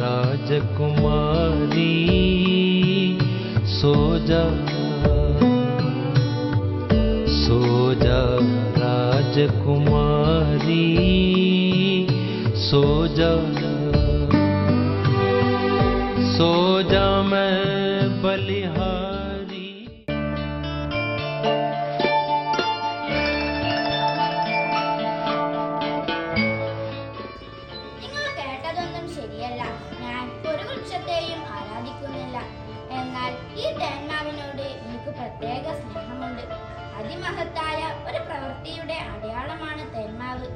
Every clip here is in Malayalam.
राजकुमारी सो जा सो जा राजकुमारी सो जा। അതിമഹത്തായ ഒരു പ്രവൃത്തിയുടെ അടയാളമാണ് തേന്മാവ്.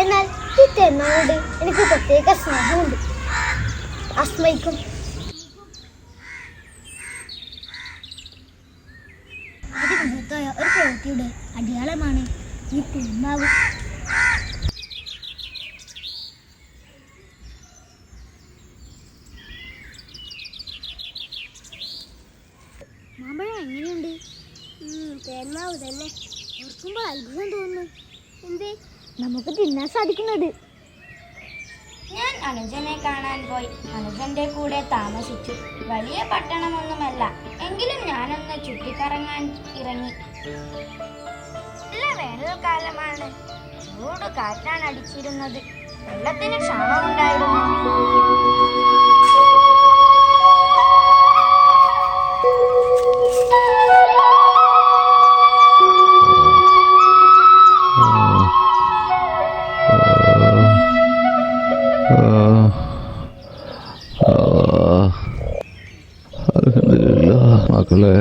എന്നാൽ ഈ തെന്മാവോട് എനിക്ക് പ്രത്യേക സ്നേഹമുണ്ട്. അസ്മയ്ക്കും അതിമഹത്തായ ഒരു പ്രവൃത്തിയുടെ അടയാളമാണ് ഈ തെന്മാവ് മാമ്പഴം എങ്ങനെയുണ്ട്? തേന്മാവ് തന്നെ. ഓർക്കുമ്പോൾ അത്ഭുതം തോന്നുന്നു എന്തേ? നമുക്ക് തിന്നാൻ സാധിക്കുന്നത്. ഞാൻ അനുജനെ കാണാൻ പോയി. അനുജന്റെ കൂടെ താമസിച്ചു. വലിയ പട്ടണമൊന്നുമല്ല. എങ്കിലും ഞാനൊന്ന് ചുറ്റിക്കറങ്ങാൻ ഇറങ്ങി. നല്ല വേനൽക്കാലമാണ്. ചൂട് കാറ്റാണ് അടിച്ചിരുന്നത് വെള്ളത്തിന് ക്ഷാമമുണ്ടായിരുന്നു. മക്കളെ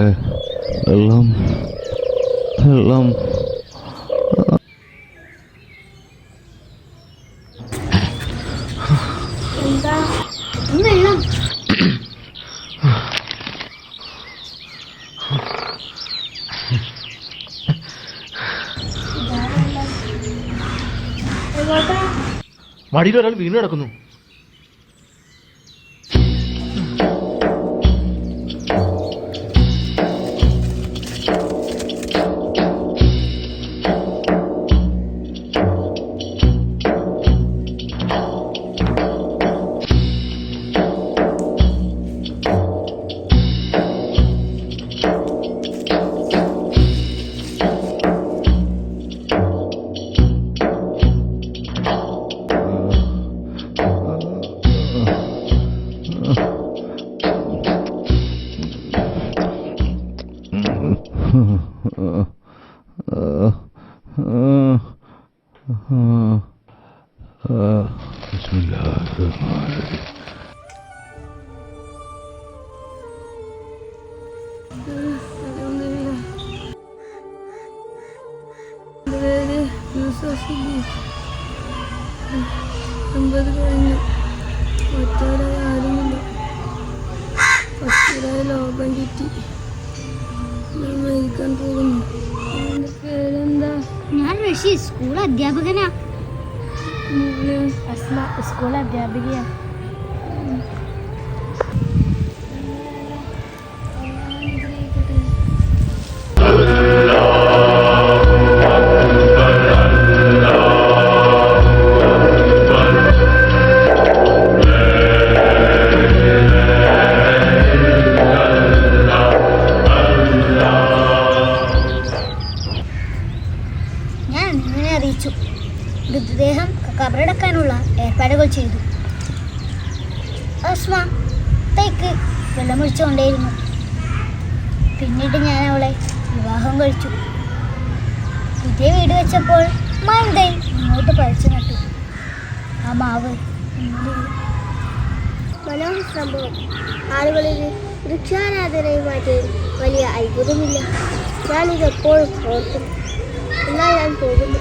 വെള്ളം വെള്ളം. മടിയിൽ ഒരാൾ വീണ് കിടക്കുന്നു. ബിസ്മില്ലാഹിർറഹ്മാനിർറഹീം അമ്പത് കഴിഞ്ഞു ഒറ്റയുടെ ആരുമില്ല ഒറ്റയുടെ ലോകം ചുറ്റി ഞാൻ മരിക്കാൻ പോകുന്നു പേരെന്താ ഞാൻ ഋഷി സ്കൂൾ അധ്യാപകനാ. അസ്മ സ്കൂൾ അധ്യാപികയാണ് ഞാൻ നിന്നെ അറിയിച്ചു. മൃതദേഹം കബറടക്കാനുള്ള ഏർപ്പാടുകൾ ചെയ്തു. അസ്മ തേക്ക് വെള്ളമൊഴിച്ചുകൊണ്ടേയിരുന്നു. പിന്നീട് ഞാൻ അവളെ വിവാഹം കഴിച്ചു. പുതിയ വീട് വെച്ചപ്പോൾ മൈന്തൈ ഇങ്ങോട്ട് പഴിച്ചു നട്ടു. ആ മാവ് മനോഹര സംഭവം. ആളുകളിൽ വൃക്ഷാരാധനയുമായിട്ട് വലിയ അത്ഭുതമില്ല. ഞാനിതെപ്പോഴും ഓർക്കും. എന്നാൽ ഞാൻ പോകുന്നു.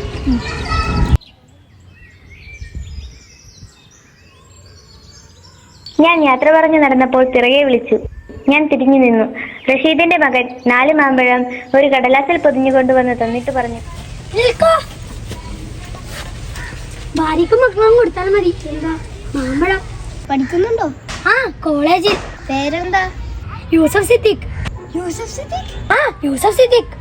ഞാൻ യാത്ര പറഞ്ഞു നടന്നപ്പോൾ തിറകെ വിളിച്ചു. ഞാൻ തിരിഞ്ഞു നിന്നു. റഷീദിന്റെ മകൻ നാല് മാമ്പഴം ഒരു കടലാസിൽ പൊതിഞ്ഞു കൊണ്ടുവന്ന് തന്നിട്ട് പറഞ്ഞു. നിൽക്കോ. ഭാര്യക്കും മക്കളും കൊടുത്താൽ മതി. എന്താ? മാമ്പഴം. പഠിക്കുന്നുണ്ടോ? ആ കോളേജിൽ. പേരെന്താ? യൂസഫ് സിദ്ദിഖ്. യൂസഫ് സിദ്ദിഖ്? ആ യൂസഫ് സിദ്ദീഖ്.